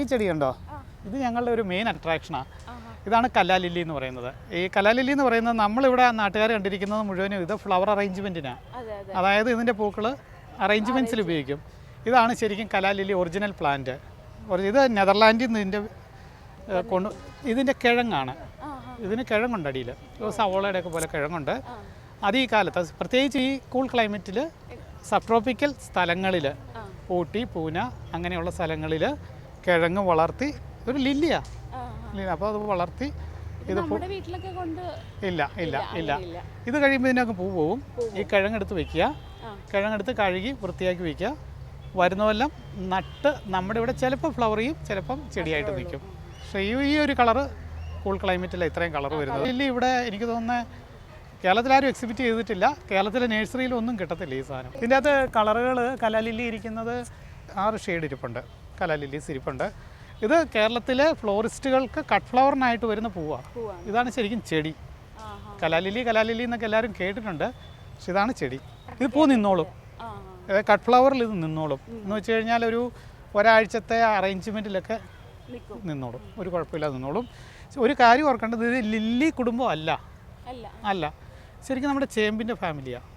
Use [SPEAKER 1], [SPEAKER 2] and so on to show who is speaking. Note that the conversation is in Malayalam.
[SPEAKER 1] ഈ ചെടി കണ്ടോ ഇത് ഞങ്ങളുടെ ഒരു മെയിൻ അട്രാക്ഷനാണ് ഇതാണ് കലാലില്ലി എന്ന് പറയുന്നത്. ഈ കലാലില്ലി എന്ന് പറയുന്നത് നമ്മളിവിടെ നാട്ടുകാർ കണ്ടിരിക്കുന്നത് മുഴുവനും ഇത് ഫ്ലവർ അറേഞ്ച്മെന്റിനാണ്
[SPEAKER 2] അതെ അതെ.
[SPEAKER 1] അതായത് ഇതിന്റെ പൂക്കൾ അറേഞ്ച്മെന്റ്സിൽ ഉപയോഗിക്കും. ഇതാണ് ശരിക്കും കലാലില്ലി ഒറിജിനൽ പ്ലാന്റ് ഇത് നെതർലാൻഡിൽ നിന്ന് ഇതിന്റെ കൊണ്ട് ഇതിന്റെ കിഴങ്ങാണ്. ഇതിന് കിഴങ്ങുണ്ട് അടിയിൽ സവോളയുടെ ഒക്കെ പോലെ കിഴങ്ങുണ്ട്. അത് ഈ കാലത്ത് പ്രത്യേകിച്ച് ഈ കൂൾ ക്ലൈമറ്റിൽ സബ് ട്രോപ്പിക്കൽ സ്ഥലങ്ങളിൽ ഊട്ടി പൂന അങ്ങനെയുള്ള സ്ഥലങ്ങളിൽ കിഴങ്ങ് വളർത്തി ഒരു ലില്ലിയാ. അപ്പോൾ അത് വളർത്തി ഇത്
[SPEAKER 2] വീട്ടിലൊക്കെ കൊണ്ട്
[SPEAKER 1] ഇല്ല ഇല്ല ഇല്ല. ഇത് കഴിയുമ്പോൾ ഇതിനൊക്കെ പൂ പോവും. ഈ കിഴങ്ങെടുത്ത് വെക്കുക. കിഴങ്ങെടുത്ത് കഴുകി വൃത്തിയാക്കി വെക്കുക. വരുന്നതെല്ലാം നട്ട് നമ്മുടെ ഇവിടെ ചിലപ്പോൾ ഫ്ലവർ ചെയ്യും ചിലപ്പം ചെടിയായിട്ട് നിൽക്കും. പക്ഷേ ഈ ഈ ഒരു കളറ് കൂൾ ക്ലൈമറ്റിൽ ഇത്രയും കളർ വരുന്നത്. ഇല്ല ഇവിടെ എനിക്ക് തോന്നുന്നത് കേരളത്തിലാരും എക്സിബിറ്റ് ചെയ്തിട്ടില്ല. കേരളത്തിലെ നഴ്സറിയിലൊന്നും കിട്ടത്തില്ല ഈ സാധനം. ഇതിന്റെ അകത്ത് കളറുകൾ കലാലില്ലി ഇരിക്കുന്നത് ആറ് ഷെയ്ഡ് ഇരിപ്പുണ്ട്. കലാലില്ലീസ് ഇരിപ്പുണ്ട് ഇത് കേരളത്തിലെ ഫ്ലോറിസ്റ്റുകൾക്ക് കട്ട് ഫ്ലവറിനായിട്ട് വരുന്ന പൂവാണ്. ഇതാണ് ശരിക്കും ചെടി.
[SPEAKER 2] ആഹാ.
[SPEAKER 1] കലാലില്ലി കലാലില്ലി എന്നൊക്കെ എല്ലാവരും കേട്ടിട്ടുണ്ട്. പക്ഷെ ഇതാണ് ചെടി. ഇത് പൂ നിന്നോളും. കട്ട് ഫ്ലവറിൽ ഇത് നിന്നോളും. എന്ന് വെച്ച് കഴിഞ്ഞാൽ ഒരു ഒരാഴ്ചത്തെ
[SPEAKER 2] അറേഞ്ച്മെന്റിലൊക്കെ
[SPEAKER 1] നിന്നോളും. ഒരു കുഴപ്പമില്ല നിന്നോളും. ഒരു കാര്യം ഓർക്കേണ്ടത് ഇത് ലില്ലി കുടുംബം അല്ല.
[SPEAKER 2] അല്ല.
[SPEAKER 1] ശരിക്കും നമ്മുടെ ചേമ്പിന്റെ ഫാമിലിയാണ്